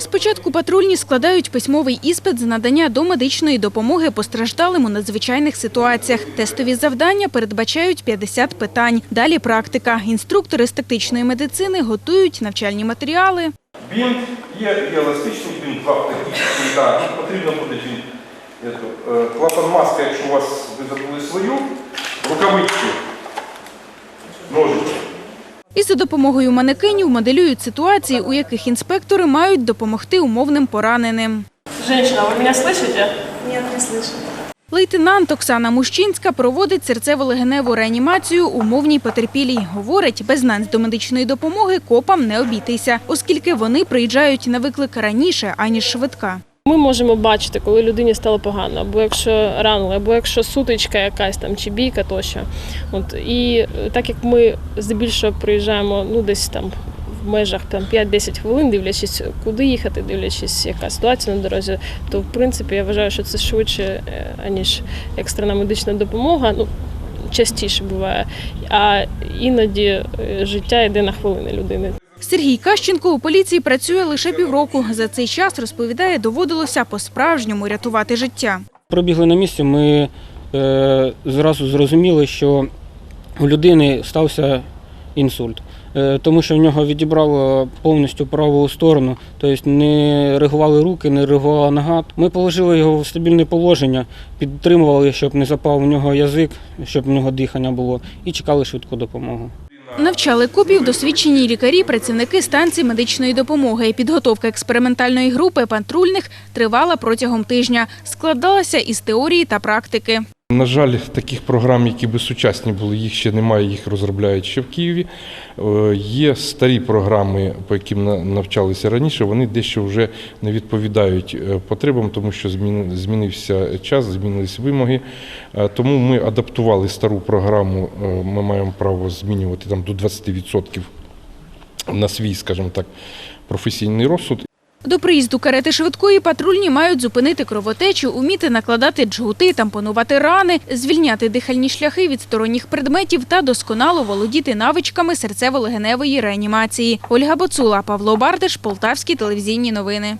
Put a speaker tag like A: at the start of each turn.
A: Спочатку патрульні складають письмовий іспит з надання домедичної допомоги постраждалим у надзвичайних ситуаціях. Тестові завдання передбачають 50 питань. Далі практика. Інструктори з тактичної медицини готують навчальні матеріали.
B: Бінт є еластичний бінт, два ну, потрібно буде бінт. Ето, е, Клапан маска, якщо у вас ви забули свою, рукавички,
A: за допомогою манекенів моделюють ситуації, у яких інспектори мають допомогти умовним пораненим.
C: Женщина, вы меня слышите?
D: Нет, не слышу.
A: Лейтенант Оксана Мущинська проводить серцево-легеневу реанімацію умовній потерпілій. Говорить, без знань з домедичної допомоги копам не обійтися, оскільки вони приїжджають на виклик раніше, аніж швидка.
C: Ми можемо бачити, коли людині стало погано, або якщо ранили, або якщо сутичка якась там чи бійка тощо. От і е, так як ми здебільшого приїжджаємо ну десь там в межах там 5-10 хвилин, дивлячись, куди їхати, дивлячись, яка ситуація на дорозі, то в принципі я вважаю, що це швидше е, аніж екстрена медична допомога. Ну частіше буває. А іноді е, життя йде на хвилини людини.
A: Сергій Кащенко у поліції працює лише півроку. За цей час, розповідає, доводилося по-справжньому рятувати життя.
E: Прибігли на місце, ми е, зразу зрозуміли, що у людини стався інсульт, е, тому що в нього відібрало повністю праву сторону, тобто не реагували руки, не реагувала нога. Ми положили його в стабільне положення, підтримували, щоб не запав у нього язик, щоб в нього дихання було, і чекали швидку допомогу.
A: Навчали копів досвідчені лікарі, працівники станції медичної допомоги. Підготовка експериментальної групи патрульних тривала протягом тижня. Складалася із теорії та практики.
B: На жаль, таких програм, які би сучасні були, їх ще немає, їх розробляють ще в Києві. Е, Є старі програми, по яким навчалися раніше, вони дещо вже не відповідають е, потребам, тому що змінився час, змінились вимоги. Е, Тому ми адаптували стару програму, ми маємо право змінювати там до 20% на свій, скажімо так, професійний розсуд.
A: До приїзду карети швидкої патрульні мають зупинити кровотечу, уміти накладати джгути, тампонувати рани, звільняти дихальні шляхи від сторонніх предметів та досконало володіти навичками серцево-легеневої реанімації. Ольга Боцула, Павло Бардиш, Полтавські телевізійні новини.